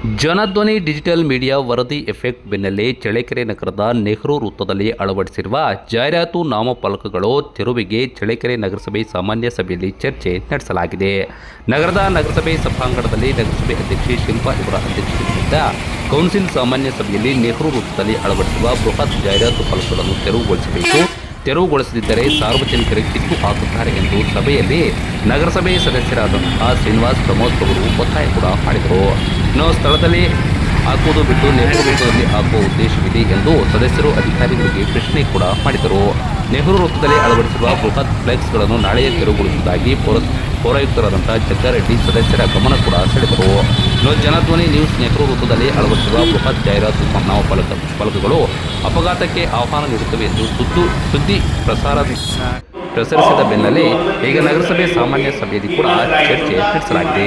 Janadhwani digital media ವರದಿ effect ಬೆನ್ನಲ್ಲೇ ಚಳ್ಳಕೆರೆ ನಗರದ ನೆಹರು ವೃತ್ತದಲ್ಲಿ ಅಳವಡಿಸಿರುವ ಜಾಹೀರಾತು ನಾಮಫಲಕಗಳು ತೆರವಿಗೆ ಚಳ್ಳಕೆರೆ ನಗರಸಭೆ ಸಾಮಾನ್ಯ ಸಭೆಯಲ್ಲಿ ಚರ್ಚೆ ನಡೆಸಲಾಗಿದೆ. ನಗರದ ನಗರಸಭೆ ಸಭಾಂಗಣದಲ್ಲಿ ನಗರಸಭೆ ಅಧ್ಯಕ್ಷೆ ಶಿಲ್ಪಾ ಇವರ ಅಧ್ಯಕ್ಷತೆಯಿಂದ ಕೌನ್ಸಿಲ್ ಸಾಮಾನ್ಯ ಸಭೆಯಲ್ಲಿ ನೆಹರು ವೃತ್ತದಲ್ಲಿ ಅಳವಡಿಸುವ ಬೃಹತ್ ಜಾಹೀರಾತು ಫಲಕಗಳನ್ನು ತೆರವುಗೊಳಿಸಬೇಕು. ತೆರವುಗೊಳಿಸದಿದ್ದರೆ ಸಾರ್ವಜನಿಕರಿಗೆ ಕಿತ್ತು ಹಾಕುತ್ತಾರೆ ಎಂದು ಸಭೆಯಲ್ಲಿ ನಗರಸಭೆ ಸದಸ್ಯರಾದಂತಹ ಶ್ರೀನಿವಾಸ್ ಪ್ರಮೋದ್ ಅವರು ಒತ್ತಾಯ ಕೂಡ ಮಾಡಿದರು. ಇನ್ನು ಸ್ಥಳದಲ್ಲಿ ಹಾಕುವುದು ಬಿಟ್ಟು ನೆಹರು ವೃತ್ತದಲ್ಲಿ ಹಾಕುವ ಉದ್ದೇಶವಿದೆ ಎಂದು ಸದಸ್ಯರು ಅಧಿಕಾರಿಗಳಿಗೆ ಪ್ರಶ್ನೆ ಕೂಡ ಮಾಡಿದರು. ನೆಹರು ವೃತ್ತದಲ್ಲಿ ಅಳವಡಿಸಿರುವ ಬೃಹತ್ ಫ್ಲೆಕ್ಸ್ಗಳನ್ನು ನಾಳೆಯೇ ತೆರವುಗೊಳಿಸುವುದಾಗಿ ಪೌರ ಪೌರಾಯುಕ್ತರಾದಂಥ ಜಗ್ಗಾರೆಡ್ಡಿ ಸದಸ್ಯರ ಗಮನ ಕೂಡ ಸೆಳೆದರು. ಇನ್ನು ಜನಧ್ವನಿ ನ್ಯೂಸ್ ನೆಹರು ವೃತ್ತದಲ್ಲಿ ಅಳವಡಿಸಿರುವ ಬೃಹತ್ ಜಾಹೀರಾತು ನಾಮಫಲಕ ಫಲಕಗಳು ಅಪಘಾತಕ್ಕೆ ಆಹ್ವಾನ ನೀಡುತ್ತವೆ ಎಂದು ಸುದ್ದು, ಸುದ್ದಿ ಪ್ರಸಾರ ಪ್ರಸರಿಸಿದ ಬೆನ್ನಲ್ಲೇ ಈಗ ನಗರಸಭೆ ಸಾಮಾನ್ಯ ಸಭೆಯಲ್ಲಿ ಕೂಡ ಚರ್ಚೆ ನಡೆಸಲಾಗಿದೆ.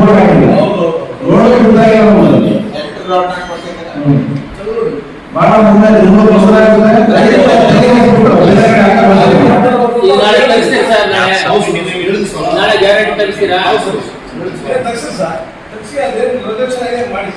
ರೋಡ್ ಆಗಿದೆ. ಹೌದು ರೋಡ್ ಬಿಟ್ಟಾಗ ನಮ್ಮದು. ಹ್ಮ್. ಬಹಳ ಮುಂದೆ ಇನ್ನೂರು ವರ್ಷ ಆಗಿದೆ. ರೈತರು ತೆಗೆದುಬಿಟ್ರು. ಬೇರೆ ಹಾಕಿ ಬಂದಿಲ್ಲ. ಈಗ ನಾಳೆ ತರಿಸ್ತೀರಾ ಸರ್ ನಾಳೆ ನಾಳೆ ಗ್ಯಾರಂಟಿ ತರಿಸ್ತೀರಾ ತಕ್ಷಣ ಸರ್ ತಕ್ಷಣ ಅದೇನು ಆಗಿ ಮಾಡಿ